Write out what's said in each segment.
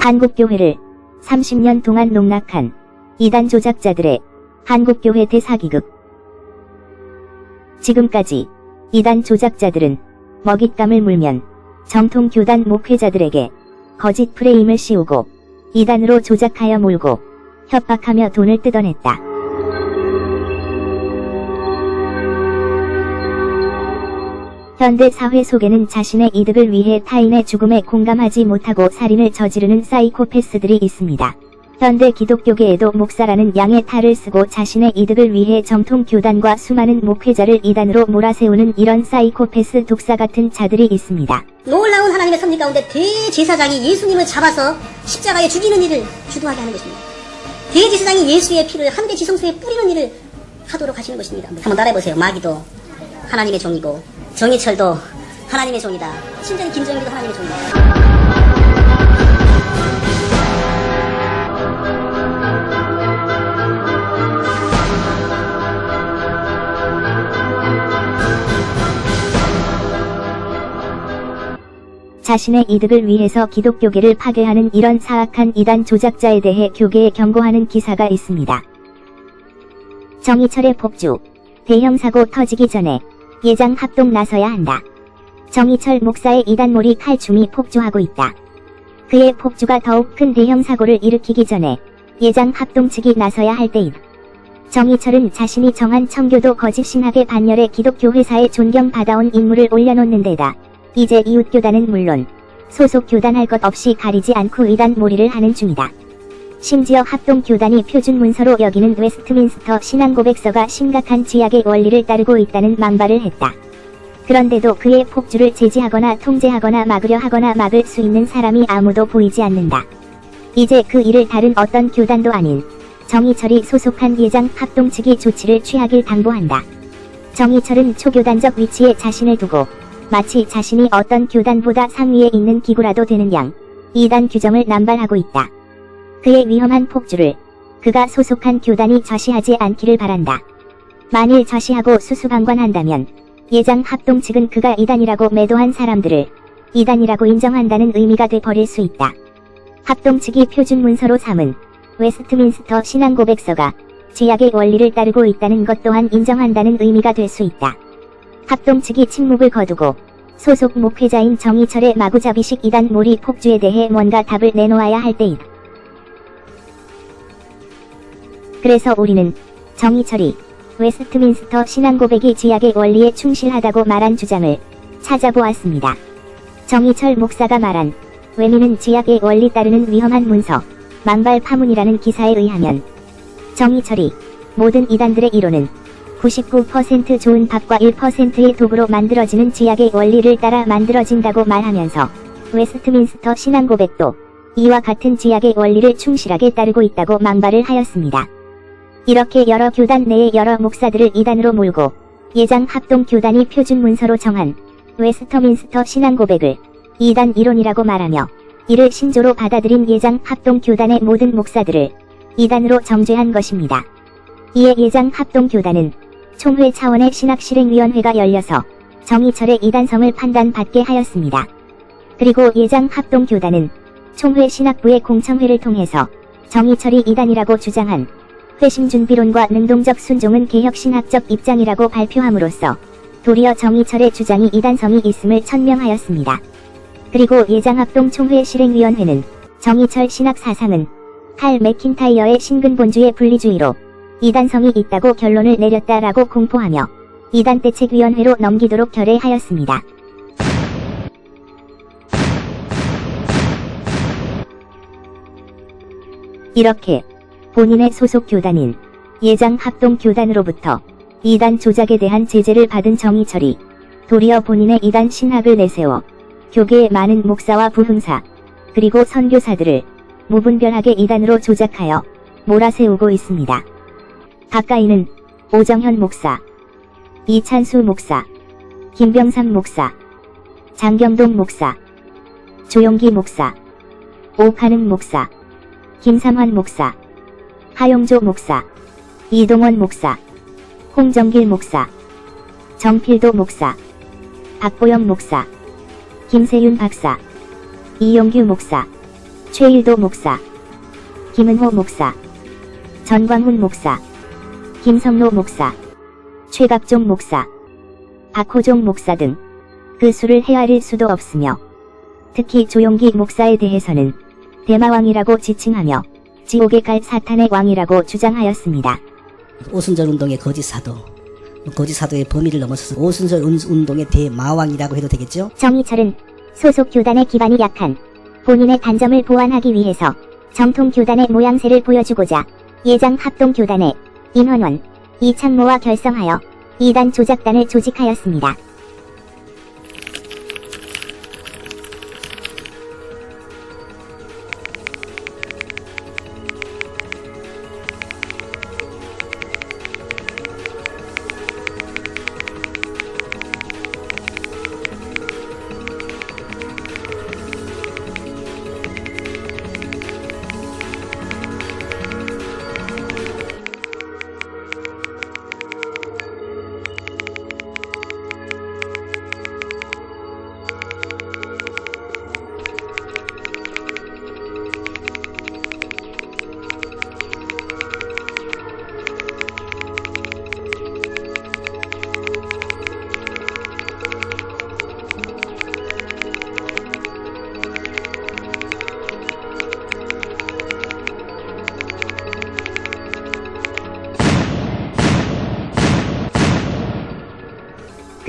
한국교회를 30년 동안 농락한 이단 조작자들의 한국교회 대사기극. 지금까지 이단 조작자들은 먹잇감을 물면 정통 교단 목회자들에게 거짓 프레임을 씌우고 이단으로 조작하여 몰고 협박하며 돈을 뜯어냈다. 현대 사회 속에는 자신의 이득을 위해 타인의 죽음에 공감하지 못하고 살인을 저지르는 사이코패스들이 있습니다. 현대 기독교계에도 목사라는 양의 탈을 쓰고 자신의 이득을 위해 정통 교단과 수많은 목회자를 이단으로 몰아세우는 이런 사이코패스 독사 같은 자들이 있습니다. 놀라운 하나님의 섭리 가운데 대제사장이 예수님을 잡아서 십자가에 죽이는 일을 주도하게 하는 것입니다. 대제사장이 예수의 피를 한대 지성소에 뿌리는 일을 하도록 하시는 것입니다. 한번 따라해보세요. 마귀도 하나님의 종이고 정희철도 하나님의 종이다. 심지어 김정일도 하나님의 종이다. 자신의 이득을 위해서 기독교계를 파괴하는 이런 사악한 이단 조작자에 대해 교계에 경고하는 기사가 있습니다. 정희철의 폭주. 대형 사고 터지기 전에 예장 합동 나서야 한다. 정희철 목사의 이단몰이 칼춤이 폭주하고 있다. 그의 폭주가 더욱 큰 대형 사고를 일으키기 전에 예장 합동 측이 나서야 할 때임. 정희철은 자신이 정한 청교도 거짓 신학의 반열에 기독교 회사에 존경받아온 인물을 올려놓는 데다 이제 이웃 교단은 물론 소속 교단할 것 없이 가리지 않고 의단 몰이를 하는 중이다. 심지어 합동 교단이 표준 문서로 여기는 웨스트민스터 신앙 고백서가 심각한 지약의 원리를 따르고 있다는 망발을 했다. 그런데도 그의 폭주를 제지하거나 통제하거나 막으려 하거나 막을 수 있는 사람이 아무도 보이지 않는다. 이제 그 일을 다른 어떤 교단도 아닌 정희철이 소속한 예장 합동 측이 조치를 취하길 당부한다. 정희철은 초교단적 위치에 자신을 두고 마치 자신이 어떤 교단보다 상위에 있는 기구라도 되는 양, 이단 규정을 남발하고 있다. 그의 위험한 폭주를 그가 소속한 교단이 좌시하지 않기를 바란다. 만일 좌시하고 수수방관한다면 예장 합동 측은 그가 이단이라고 매도한 사람들을 이단이라고 인정한다는 의미가 돼 버릴 수 있다. 합동 측이 표준 문서로 삼은 웨스트민스터 신앙 고백서가 제약의 원리를 따르고 있다는 것 또한 인정한다는 의미가 될 수 있다. 합동 측이 침묵을 거두고 소속 목회자인 정희철의 마구잡이식 이단 몰이 폭주에 대해 뭔가 답을 내놓아야 할 때이다. 그래서 우리는 정희철이 웨스트민스터 신앙 고백이 지약의 원리에 충실하다고 말한 주장을 찾아보았습니다. 정희철 목사가 말한 외미는 지약의 원리 따르는 위험한 문서, 망발 파문이라는 기사에 의하면 정희철이 모든 이단들의 이론은 99% 좋은 밥과 1%의 도구로 만들어지는 지약의 원리를 따라 만들어진다고 말하면서 웨스트민스터 신앙 고백도 이와 같은 지약의 원리를 충실하게 따르고 있다고 망발을 하였습니다. 이렇게 여러 교단 내의 여러 목사들을 이단으로 몰고 예장 합동 교단이 표준 문서로 정한 웨스터민스터 신앙 고백을 이단 이론이라고 말하며 이를 신조로 받아들인 예장 합동 교단의 모든 목사들을 이단으로 정죄한 것입니다. 이에 예장 합동 교단은 총회 차원의 신학 실행위원회가 열려서 정희철의 이단성을 판단받게 하였습니다. 그리고 예장 합동 교단은 총회 신학부의 공청회를 통해서 정희철이 이단이라고 주장한 회심준비론과 능동적 순종은 개혁신학적 입장이라고 발표함으로써 도리어 정희철의 주장이 이단성이 있음을 천명하였습니다. 그리고 예장합동 총회 실행위원회는 정희철 신학 사상은 칼 맥킨타이어의 신근본주의 분리주의로 이단성이 있다고 결론을 내렸다라고 공포하며 이단대책위원회로 넘기도록 결의하였습니다. 이렇게 본인의 소속 교단인 예장 합동 교단으로부터 이단 조작에 대한 제재를 받은 정희철이 도리어 본인의 이단 신학을 내세워 교계의 많은 목사와 부흥사 그리고 선교사들을 무분별하게 이단으로 조작하여 몰아세우고 있습니다. 가까이는 오정현 목사, 이찬수 목사, 김병삼 목사, 장경동 목사, 조용기 목사, 오카능 목사, 김삼환 목사, 하용조 목사, 이동원 목사, 홍정길 목사, 정필도 목사, 박보영 목사, 김세윤 박사, 이용규 목사, 최일도 목사, 김은호 목사, 전광훈 목사, 김성로 목사, 최갑종 목사, 박호종 목사 등 그 수를 헤아릴 수도 없으며 특히 조용기 목사에 대해서는 대마왕이라고 지칭하며 지옥에 갈 사탄의 왕이라고 주장하였습니다. 오순절 운동의 거짓 사도, 거짓 사도의 범위를 넘어서서 오순절 운- 운동의 대마왕이라고 해도 되겠죠? 정희철은 소속 교단의 기반이 약한 본인의 단점을 보완하기 위해서 정통 교단의 모양새를 보여주고자 예장 합동 교단의 임헌원, 이창모와 결성하여 이단 조작단을 조직하였습니다.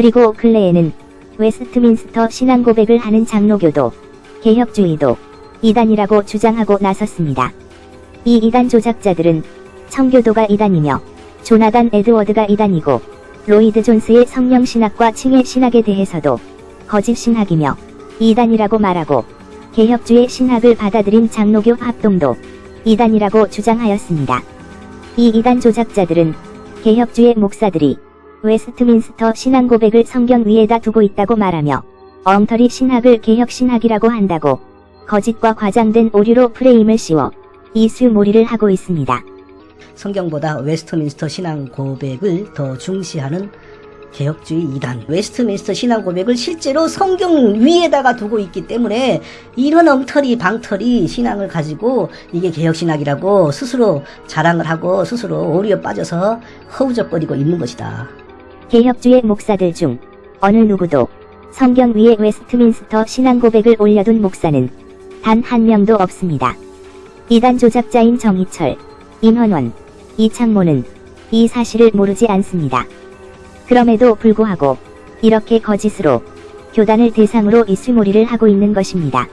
그리고 근래에는 웨스트민스터 신앙 고백을 하는 장로교도 개혁주의도 이단이라고 주장하고 나섰습니다. 이 이단 조작자들은 청교도가 이단이며 조나단 에드워드가 이단이고 로이드 존스의 성령 신학과 칭의 신학에 대해서도 거짓 신학이며 이단이라고 말하고 개혁주의 신학을 받아들인 장로교 합동도 이단이라고 주장하였습니다. 이 이단 조작자들은 개혁주의 목사들이 웨스트민스터 신앙 고백을 성경 위에다 두고 있다고 말하며 엉터리 신학을 개혁 신학이라고 한다고 거짓과 과장된 오류로 프레임을 씌워 이수몰이를 하고 있습니다. 성경보다 웨스트민스터 신앙 고백을 더 중시하는 개혁주의 이단. 웨스트민스터 신앙 고백을 실제로 성경 위에다가 두고 있기 때문에 이런 엉터리 방터리 신앙을 가지고 이게 개혁신학이라고 스스로 자랑을 하고 스스로 오류에 빠져서 허우적거리고 있는 것이다. 개혁주의 목사들 중 어느 누구도 성경 위에 웨스트민스터 신앙 고백을 올려둔 목사는 단 한 명도 없습니다. 이단 조작자인 정희철, 임헌원, 이창모는 이 사실을 모르지 않습니다. 그럼에도 불구하고 이렇게 거짓으로 교단을 대상으로 이수몰이를 하고 있는 것입니다.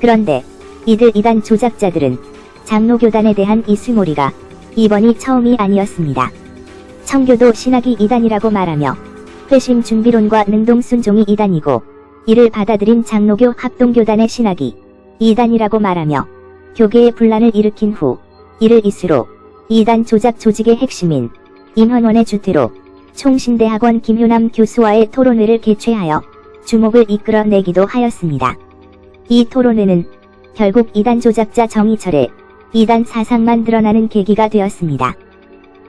그런데 이들 이단 조작자들은 장로교단에 대한 이수몰이가 이번이 처음이 아니었습니다. 청교도 신학이 이단이라고 말하며 회심 준비론과 능동순종이 이단이고 이를 받아들인 장로교 합동교단의 신학이 이단이라고 말하며 교계의 분란을 일으킨 후 이를 이수로 이단 조작 조직의 핵심인 임헌원의 주태로 총신대학원 김효남 교수와의 토론회를 개최하여 주목을 이끌어내기도 하였습니다. 이 토론회는 결국 이단 조작자 정희철의 이단 사상만 드러나는 계기가 되었습니다.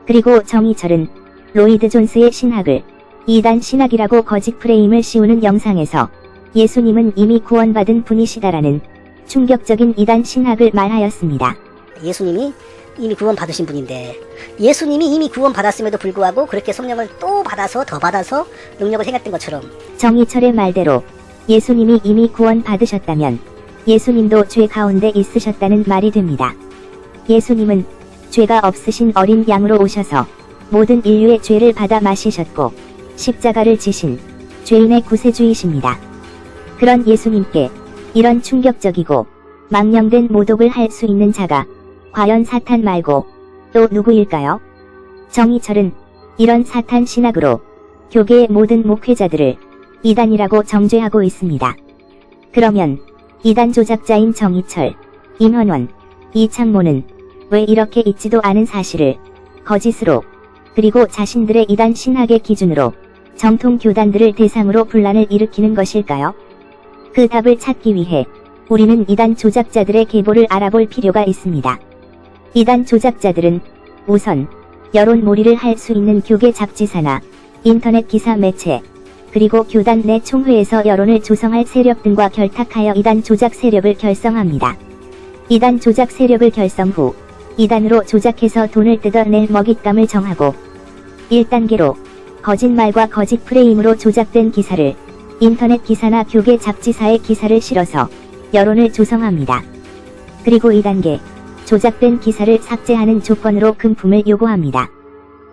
그리고 정희철은 로이드 존스의 신학을 이단 신학이라고 거짓 프레임을 씌우는 영상에서 예수님은 이미 구원받은 분이시다라는 충격적인 이단 신학을 말하였습니다. 예수님이 이미 구원 받으신 분인데 예수님이 이미 구원 받았음에도 불구하고 그렇게 성령을 또 받아서 더 받아서 능력을 행했던 것처럼 정희철의 말대로 예수님이 이미 구원 받으셨다면 예수님도 죄 가운데 있으셨다는 말이 됩니다. 예수님은 죄가 없으신 어린 양으로 오셔서 모든 인류의 죄를 받아 마시셨고 십자가를 지신 죄인의 구세주이십니다. 그런 예수님께 이런 충격적이고 망령된 모독을 할 수 있는 자가 과연 사탄 말고 또 누구일까요? 정희철은 이런 사탄 신학으로 교계의 모든 목회자들을 이단이라고 정죄하고 있습니다. 그러면 이단 조작자인 정희철, 임헌원, 이창모는 왜 이렇게 있지도 않은 사실을 거짓으로 그리고 자신들의 이단 신학의 기준으로 정통 교단들을 대상으로 분란을 일으키는 것일까요? 그 답을 찾기 위해 우리는 이단 조작자들의 계보를 알아볼 필요가 있습니다. 이단 조작자들은 우선 여론 몰이를 할 수 있는 교계 잡지사나 인터넷 기사 매체, 그리고 교단 내 총회에서 여론을 조성할 세력 등과 결탁하여 이단 조작 세력을 결성합니다. 이단 조작 세력을 결성 후 이단으로 조작해서 돈을 뜯어낼 먹잇감을 정하고 1단계로 거짓말과 거짓 프레임으로 조작된 기사를 인터넷 기사나 교계 잡지사의 기사를 실어서 여론을 조성합니다. 그리고 2단계 조작된 기사를 삭제하는 조건으로 금품을 요구합니다.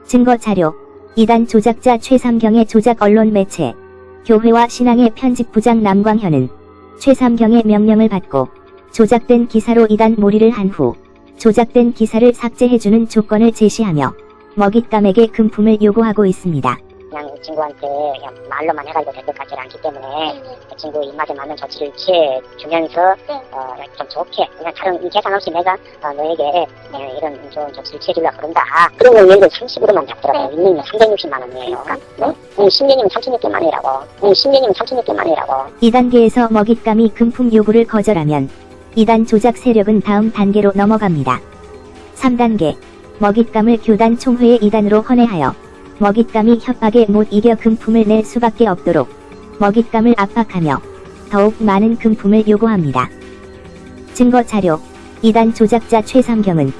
증거 자료 이단 조작자 최삼경의 조작 언론 매체 교회와 신앙의 편집부장 남광현은 최삼경의 명령을 받고 조작된 기사로 이단 몰이를 한후 조작된 기사를 삭제해주는 조건을 제시하며 먹잇감에게 금품을 요구하고 있습니다. 그냥 친구한테 그냥 말로만 해가지고 될 것 같지 않기 때문에 그 친구 입맛에 맞는 조치를 취해 주면서 어, 좀 좋게 그냥 다른 계산 없이 내가 어, 너에게 예, 이런 좋은 조치를 취해 주려고 그런다. 그런 걸 예를 들어 30으로만 잡더라고요. 1년이면 360만 원이에요. 네? 음, 10년이면 3,600만 원이라고. 음, 10년이면 3,600만 원이라고. 2단계에서 먹잇감이 금품 요구를 거절하면 2단 조작 세력은 다음 단계로 넘어갑니다. 3단계 먹잇감을 교단 총회의 2단으로 헌해하여 먹잇감이 협박에 못 이겨 금품을 낼 수밖에 없도록 먹잇감을 압박하며 더욱 많은 금품을 요구합니다. 증거 자료 2단 조작자 최삼경은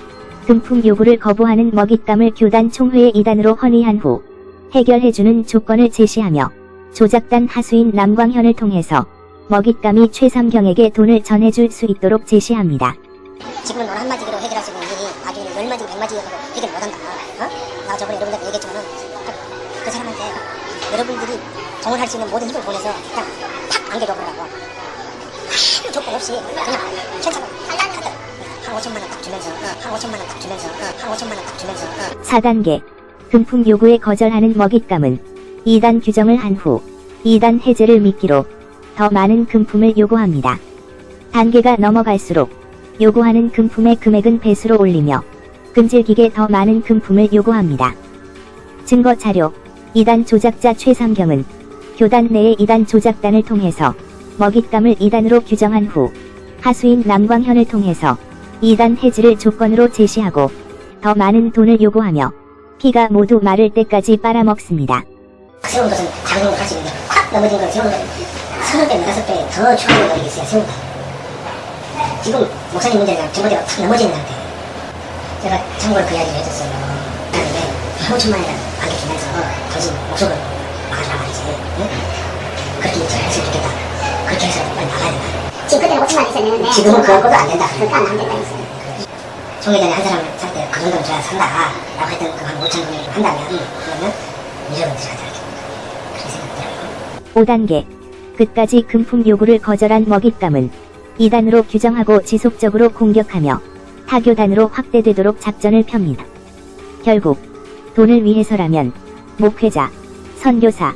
금품 요구를 거부하는 먹잇감을 교단 총회의 2단으로 헌의한 후 해결해주는 조건을 제시하며 조작단 하수인 남광현을 통해서 먹잇감이 최삼경에게 돈을 전해줄 수 있도록 제시합니다. 지금은 넌 한마디로 해결할 수 있는 일이 나중에는 열 마디, 백 마디 해도 해결 못한다. 어? 나 저번에 여러분들 얘기했지만은 그 사람한테 여러분들이 동원할 수 있는 모든 힘을 보내서 그냥 탁 안겨줘보라고. 아무 조건 없이 그냥 괜찮아. 갔다. 한 5천만 원 딱 주면서, 어, 한 5천만 원 딱 주면서, 어, 한 5천만 원 딱 주면서, 어. 4단계 금품 요구에 거절하는 먹잇감은 2단 규정을 한 후 2단 해제를 미끼로 더 많은 금품을 요구합니다. 단계가 넘어갈수록 요구하는 금품의 금액은 배수로 올리며 끈질기게 더 많은 금품을 요구합니다. 증거 자료 2단 조작자 최삼경은 교단 내의 2단 조작단을 통해서 먹잇감을 2단으로 규정한 후 하수인 남광현을 통해서 2단 해지를 조건으로 제시하고 더 많은 돈을 요구하며 피가 모두 마를 때까지 빨아먹습니다. 세운 것은 작은 있는데 확 넘어진 건 세운 것은 서너 배, 다섯 배 더 추가로 버리겠어요, 세운 거. 지금 목사님 문제가 전부대로 탁 넘어지는 상태. 제가 참고로 그 이야기를 해줬어요. 나중에 한 5천만 원이라도 반격주면서 당신 목숨을 막아주라 말이지. 응? 그렇게 했으면 좋겠다. 그렇게 해서 빨리 나가야 된다. 지금 그때는 5천만 있었는데 지금은 그거도 안 된다. 그건 안 된다 했어요. 총회장이 한 사람을 살 때 그 정도는 줘야 산다. 라고 했던 그한 5천 금액을 한다면 그러면 유저분들이 하지 않겠다. 그렇게 생각되더라고요. 5단계 끝까지 금품 요구를 거절한 먹잇감은 2단으로 규정하고 지속적으로 공격하며 타교단으로 확대되도록 작전을 펴니다. 결국 돈을 위해서라면 목회자, 선교사,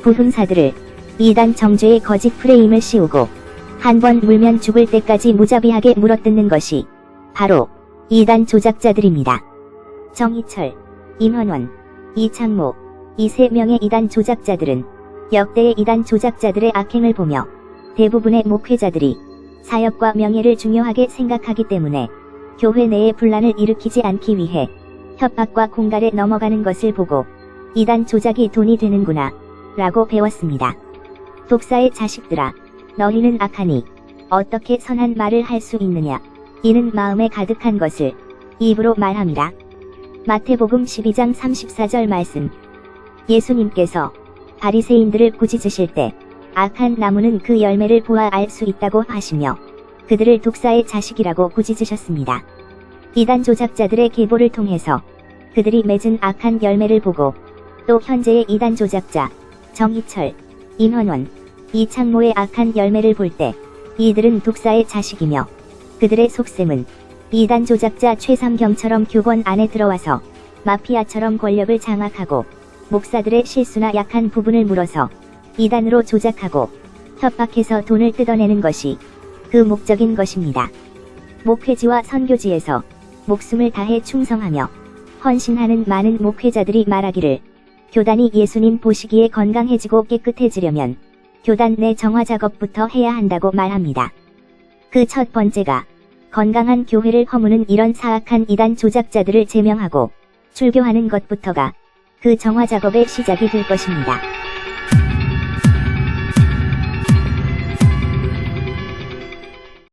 부흥사들을 2단 정죄의 거짓 프레임을 씌우고 한 번 물면 죽을 때까지 무자비하게 물어뜯는 것이 바로 2단 조작자들입니다. 정희철, 임원원, 이창모, 이 세 명의 2단 조작자들은 역대의 이단 조작자들의 악행을 보며 대부분의 목회자들이 사역과 명예를 중요하게 생각하기 때문에 교회 내에 분란을 일으키지 않기 위해 협박과 공갈에 넘어가는 것을 보고 이단 조작이 돈이 되는구나 라고 배웠습니다. 독사의 자식들아 너희는 악하니 어떻게 선한 말을 할 수 있느냐 이는 마음에 가득한 것을 입으로 말함이라. 마태복음 12장 34절 말씀 예수님께서 바리새인들을 꾸짖으실 때 악한 나무는 그 열매를 보아 알 수 있다고 하시며 그들을 독사의 자식이라고 꾸짖으셨습니다. 이단 조작자들의 계보를 통해서 그들이 맺은 악한 열매를 보고 또 현재의 이단 조작자 정희철, 임헌원, 이창모의 악한 열매를 볼 때 이들은 독사의 자식이며 그들의 속셈은 이단 조작자 최삼경처럼 교권 안에 들어와서 마피아처럼 권력을 장악하고 목사들의 실수나 약한 부분을 물어서 이단으로 조작하고 협박해서 돈을 뜯어내는 것이 그 목적인 것입니다. 목회지와 선교지에서 목숨을 다해 충성하며 헌신하는 많은 목회자들이 말하기를 교단이 예수님 보시기에 건강해지고 깨끗해지려면 교단 내 정화 작업부터 해야 한다고 말합니다. 그 첫 번째가 건강한 교회를 허무는 이런 사악한 이단 조작자들을 제명하고 출교하는 것부터가 그 정화 작업의 시작이 될 것입니다.